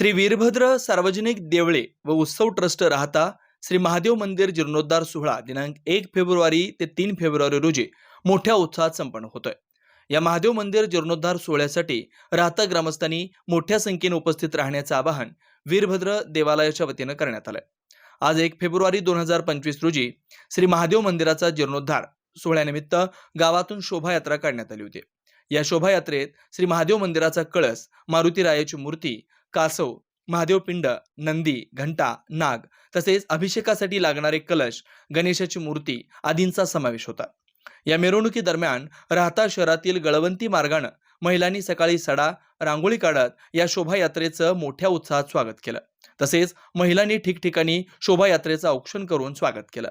श्री वीरभद्र सार्वजनिक देवळे व उत्सव ट्रस्ट राहता श्री महादेव मंदिर जीर्णोद्धार सोहळा दिनांक एक फेब्रुवारी ते तीन फेब्रुवारी रोजी मोठ्या उत्साहात संपन्न होतोय. या महादेव मंदिर जीर्णोद्धार सोहळ्यासाठी राहता ग्रामस्थांनी मोठ्या संख्येने उपस्थित राहण्याचं आवाहन वीरभद्र देवालयाच्या वतीनं करण्यात आलंय. आज एक फेब्रुवारी दोन हजार पंचवीस रोजी श्री महादेव मंदिराचा जीर्णोद्धार सोहळ्यानिमित्त गावातून शोभायात्रा काढण्यात आली होती. या शोभायात्रेत श्री महादेव मंदिराचा कळस मारुती रायाची मूर्ती कासव महादेव पिंड नंदी घंटा नाग तसेच अभिषेकासाठी लागणारे कलश गणेशाची मूर्ती आदींचा समावेश होता. या मिरवणुकीदरम्यान राहता शहरातील गळवंती मार्गानं महिलांनी सकाळी सडा रांगोळी काढत या शोभायात्रेचं मोठ्या उत्साहात स्वागत केलं. तसेच महिलांनी ठिकठिकाणी शोभायात्रेचं औक्षण करून स्वागत केलं.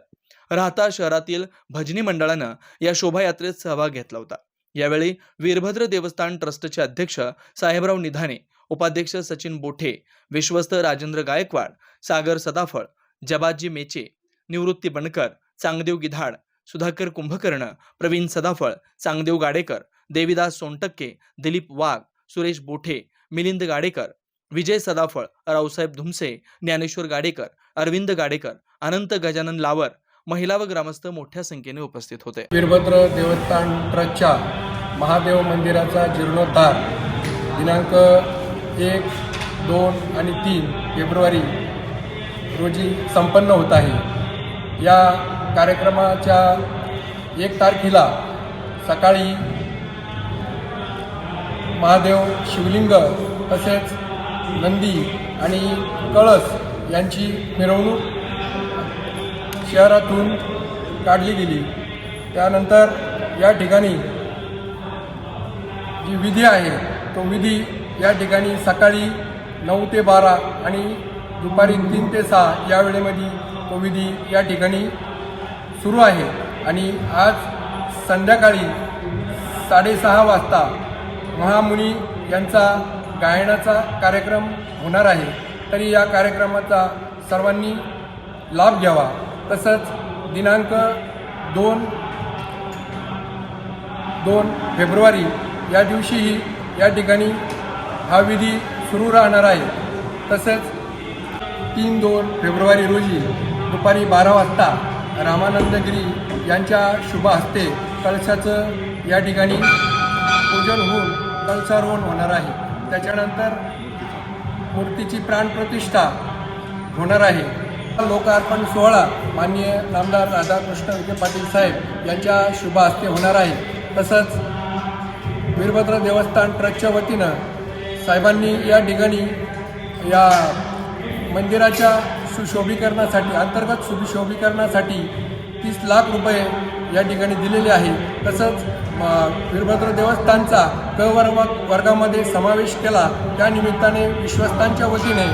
राहता शहरातील भजनी मंडळानं या शोभायात्रेत सहभाग घेतला होता. यावेळी वीरभद्र देवस्थान ट्रस्टचे अध्यक्ष साहेबराव निधाने उपाध्यक्ष सचिन बोठे विश्वस्त राजेंद्र गायकवाड सागर सदाफळ जबाजी मेचे निवृत्ती बनकर चांगदेव गिधाड सुधाकर कुंभकर्ण प्रवीण सदाफळ चांगदेव गाडेकर देविदास सोनटक्के दिलीप वाघ सुरेश बोठे मिलिंद गाडेकर विजय सदाफळ रावसाहेब धुमसे ज्ञानेश्वर गाडेकर अरविंद गाडेकर अनंत गजानन लावर महिला व ग्रामस्थ मोठ्या संख्येने उपस्थित होते. वीरभद्र देवस्थान ट्रस्टच्या महादेव मंदिराचा जीर्णोद्धार दिनांक एक दोन आणि तीन फेब्रुवारी रोजी संपन्न होत आहे. या कार्यक्रमाच्या एक तारखेला सकाळी महादेव शिवलिंग तसेच नंदी आणि कळस यांची मिरवणूक शहरातून काढली गेली. त्यानंतर या ठिकाणी जी विधी आहे तो विधी या ठिकाणी सकाळी नऊ ते बारा आणि दुपारी तीन ते सहा या वेळेमध्ये तो विधी या ठिकाणी सुरू आहे. आणि आज संध्याकाळी साडेसहा वाजता महामुनी यांचा गायनाचा कार्यक्रम होणार आहे. तरी या कार्यक्रमाचा सर्वांनी लाभ घ्यावा. तसंच दिनांक दोन दोन फेब्रुवारी या दिवशीही या ठिकाणी हा विधी सुरू राहणार आहे. तसेच तीन दोन फेब्रुवारी रोजी दुपारी बारा वाजता रामानंदगिरी यांच्या शुभ हस्ते कळशाचं या ठिकाणी पूजन होऊन कळसारोहण होणार आहे. त्याच्यानंतर मूर्तीची प्राणप्रतिष्ठा होणार आहे. लोकार्पण सोहळा माननीय नामदार राधाकृष्ण विखे पाटील साहेब यांच्या शुभ हस्ते होणार आहे. तसंच वीरभद्र देवस्थान ट्रस्टच्या वतीनं साहेबांनी या ठिकाणी या मंदिराच्या सुशोभीकरणासाठी अंतर्गत सुशोभीकरणासाठी तीस लाख रुपये या ठिकाणी दिलेले आहे. तसंच वीरभद्र देवस्थानचा क वर्ग वर्गामध्ये समावेश केला. त्या निमित्ताने विश्वस्तांच्या वतीने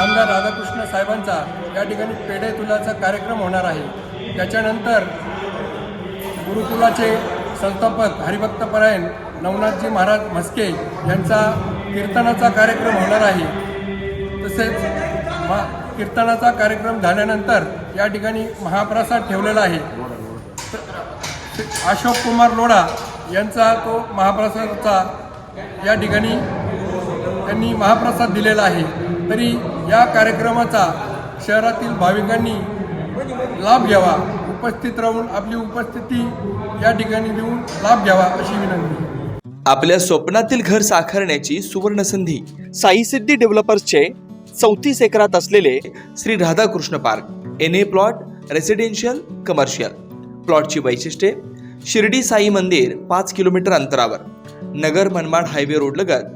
आमदार राधाकृष्ण साहेबांचा या ठिकाणी पेढे तुलाचा कार्यक्रम होणार आहे. त्याच्यानंतर गुरुकुलाचे संस्थापक हरिभक्तपरायण नवनाथजी महाराज म्हस्के यांचा कीर्तनाचा कार्यक्रम होणार आहे. तसेच मा कीर्तनाचा कार्यक्रम झाल्यानंतर या ठिकाणी महाप्रसाद ठेवलेला आहे. अशोक कुमार लोढा यांचा तो महाप्रसादाचा या ठिकाणी त्यांनी महाप्रसाद दिलेला आहे. तरी या कार्यक्रमाचा शहरातील भाविकांनी लाभ घ्यावा. उपस्थित राहून आपली उपस्थिती या ठिकाणी देऊन लाभ घ्यावा अशी विनंती. आपल्या स्वप्नातील घर साकारण्याची सुवर्ण संधी साईसिद्धी डेव्हलपर्सचे चौतीस एकरात असलेले Shri Radhakrishna park N A plot residential commercial प्लॉटची वैशिष्ट्ये शिर्डी साई मंदिर पाच किलोमीटर अंतरावर नगर मनमाड हायवे रोडलगत